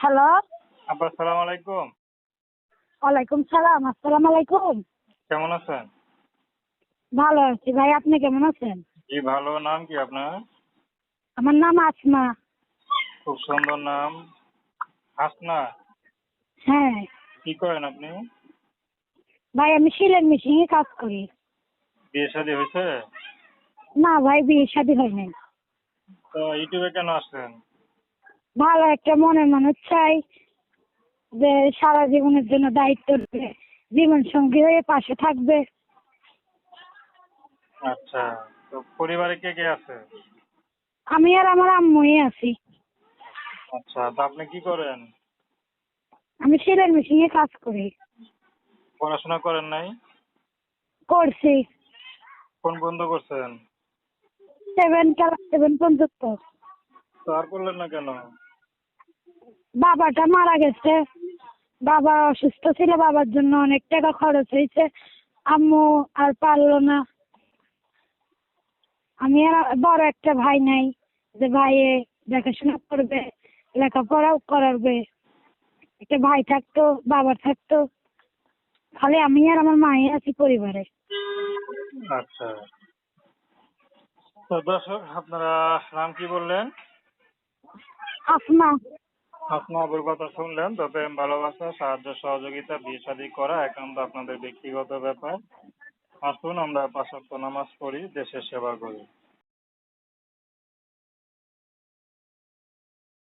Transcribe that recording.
Hello? আপা সালাম আলাইকুম। ওয়ালাইকুম সালাম আসসালামু আলাইকুম। কেমন আছেন? ভালো আছি। ভাই আপনি কেমন আছেন? জি ভালো। নাম কি আপনার? আমার নাম আসমা। খুব সুন্দর নাম। হাসনা হ্যাঁ। কি করেন আপনি? ভাই আমি সিলের মেশিনে কাজ করি। বিয়ে শাদী হয়েছে? না ভাই বিয়ে শাদী হয়নি তো ইউটিউবে কেন আসলেন? ভালো একটা মনের মানুষ চাই যে সারা জীবনের জন্য দায়িত্ব নেবে জীবন সঙ্গী হয়ে পাশে থাকবে। আচ্ছা তো পরিবারে কে কে আছে? আমি আর আমার আম্মুই আছি। আচ্ছা তো আপনি কি করেন? আমি মেশিনে কাজ করি। পড়াশোনা করেন নাই? করছি। কোন বন্ধ করছেন? সেভেন ক্লাস সেভেন পর্যন্ত। আর করলেন না কেন? বাবাটা মারা গেছে। বাবা অসুস্থ ছিল বাবার জন্য অনেক টাকা খরচ হয়েছে। আম্মু আর পারল না। আমি আর বড় একটা ভাই নাই যে ভাইয়ে দেখাশোনা করবে লেখাপড়াও করাবে। একটা ভাই থাকতো বাবা থাকতো। খালি আমি আর আমার মাই আছি পরিবারে। আচ্ছা। তো দর্শক আপনারা নাম কি বললেন? আসমা। আপনি আবুর কথা শুনলেন তবে ভালোবাসা, সাহায্য, সহযোগিতা, বিয়ে শাদী করা একান্ত আপনাদের ব্যক্তিগত ব্যাপার। আসুন আমরা পাঁচ নামাজ পড়ি, দেশের সেবা করি।